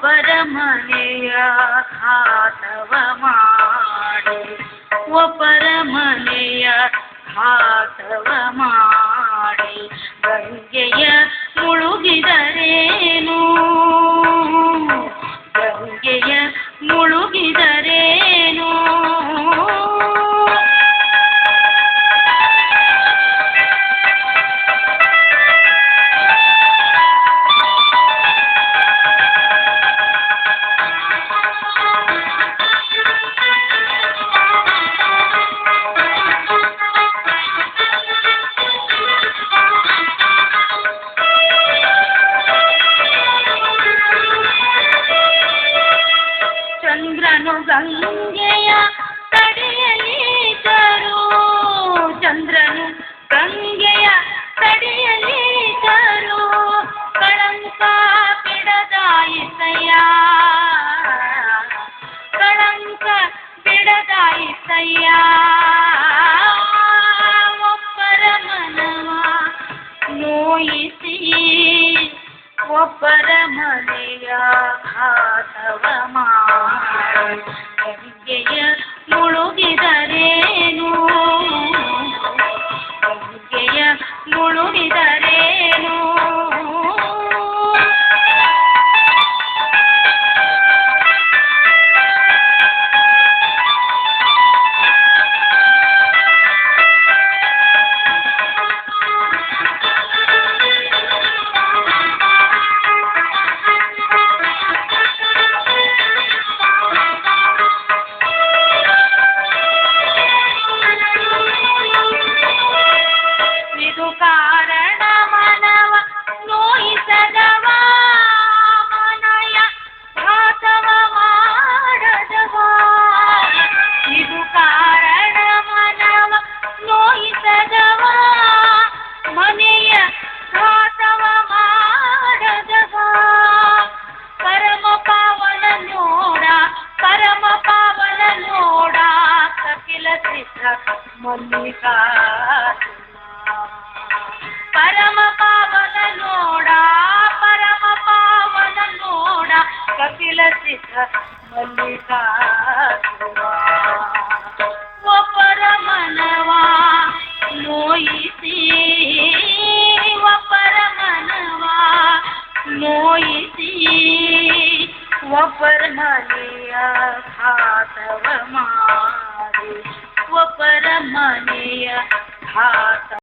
ಒಬ್ಬರ ಮನೆಯ ಘಾತವ ಮಾಡಿ ಒಬ್ಬರ ಮನೆಯ ಘಾತವ ಮಾಡಿ ಚಂದ್ರನು ಗಂಗೆಯ ತರು. ಚಂದ್ರನು ಗಂಗೆಯ ತರು. ಕಳಂಕ ಬಿಡದಾಯಿತಯ್ಯ ಕಳಂಕ ಬಿಡದಾಯಿತಯ್ಯ ಒಬ್ಬರ ಮನವ ನೋಯಿಸಿ, ಒಬ್ಬರ ಮನೆಯ ಘಾತವ मल्लिका परम पावन नोडा परम पावन नोडा कपिल सिद्ध मल्लिका ओ परमनवा मोईसी व परमनवा मोईसी व परमनिया खातवम time.